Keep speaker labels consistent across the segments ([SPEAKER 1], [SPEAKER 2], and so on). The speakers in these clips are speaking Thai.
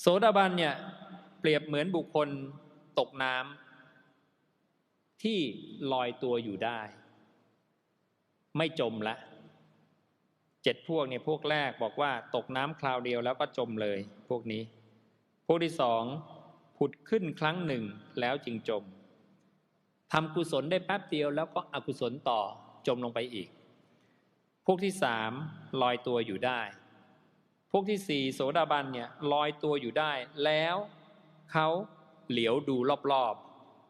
[SPEAKER 1] โสดาบันเนี่ยเปรียบเหมือนบุคคลตกน้ำที่ลอยตัวอยู่ได้ ไม่จมละเจ็ดพวกเนี่ยพวกแรกบอกว่าตกน้ำคราวเดียวแล้วก็จมเลย พวกนี้ พวกที่สองผุดขึ้นครั้งหนึ่งแล้วจึงจมทำกุศลได้แป๊บเดียวแล้วก็อกุศลต่อจมลงไปอีก พวกที่สามลอยตัวอยู่ได้ พวกที่สี่โสดาบันเนี่ยลอยตัวอยู่ได้ แล้วเขาเหลียวดูรอบ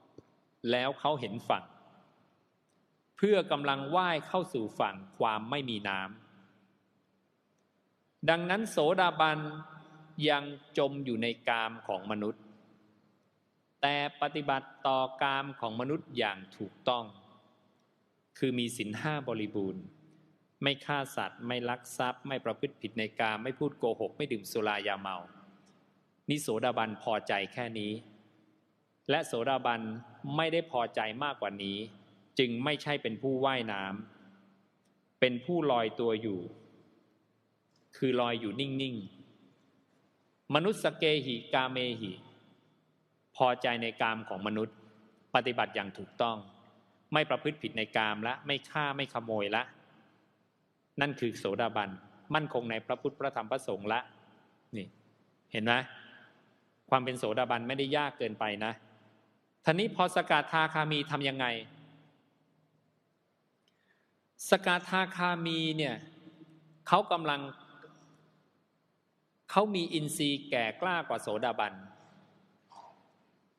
[SPEAKER 1] ๆ แล้วเขาเห็นฝั่ง เพื่อกำลังว่ายเข้าสู่ฝั่งความไม่มีน้ำดังนั้นโสดาบันยังจมอยู่ในกามของมนุษย์ แต่ปฏิบัติต่อกามของมนุษย์อย่างถูกต้อง คือมีศีลห้าบริบูรณ์ ไม่ฆ่าสัตว์ ไม่ลักทรัพย์ ไม่ประพฤติผิดในกามไม่พูดโกหก ไม่ดื่มสุรายาเมา นิโสดาบันพอใจแค่นี้ และโสดาบันไม่ได้พอใจมากกว่านี้ จึงไม่ใช่เป็นผู้ว่ายน้ำเป็นผู้ลอยตัวอยู่ คือลอยอยู่นิ่งๆ มนุษย์สเกหิกาเมหิ พอใจในกามของมนุษย์ ปฏิบัติอย่างถูกต้อง ไม่ประพฤติผิดในกามละ ไม่ฆ่าไม่ขโมยละ นั่นคือโสดาบัน มั่นคงในพระพุทธพระธรรมพระสงฆ์ละ นี่ เห็นไหมความเป็นโสดาบันไม่ได้ยากเกินไปนะท่านี้พอสกาทาคามีทำยังไง สกาทาคามีเนี่ยเขากำลังเขามีอินทรีย์แก่กล้ากว่าโสดาบัน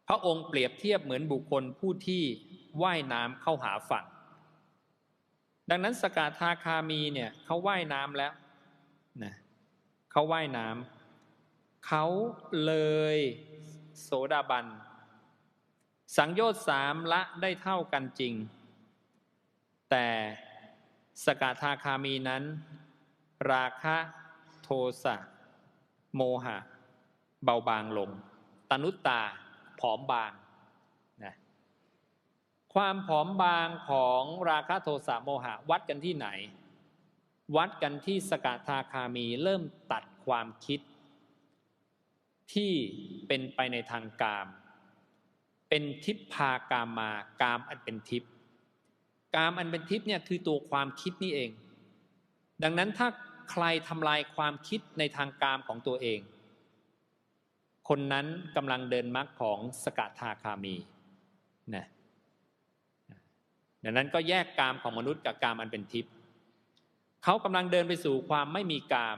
[SPEAKER 1] พระองค์เปรียบเทียบเหมือนบุคคลผู้ที่ว่ายน้ำเข้าหาฝั่ง ดังนั้นสกาทาคามีเนี่ยเขาว่ายน้ำแล้วนะเขาว่ายน้ำเขาเลยโสดาบัน สังโยชน์สามละได้เท่ากันจริง แต่สกาทาคามีนั้น ราคะโทสะโมหะ เบาบางลง ตนุตตาผอมบางนะ ความผอมบางของราคะโทสะโมหะวัดกันที่ไหน วัดกันที่สกทาคามีเริ่มตัดความคิด ที่เป็นไปในทางกาม เป็นทิพพากามมากามอันเป็นทิพย์กามอันเป็นทิพย์เนี่ยคือตัวความคิดนี่เอง ดังนั้นถ้าใครทำลายความคิดในทางกามของตัวเอง คนนั้นกำลังเดินมรรคของสกทาคามีนะ ดังนั้นก็แยกกามของมนุษย์กับกามอันเป็นทิพย์เขากำลังเดินไปสู่ความไม่มีกาม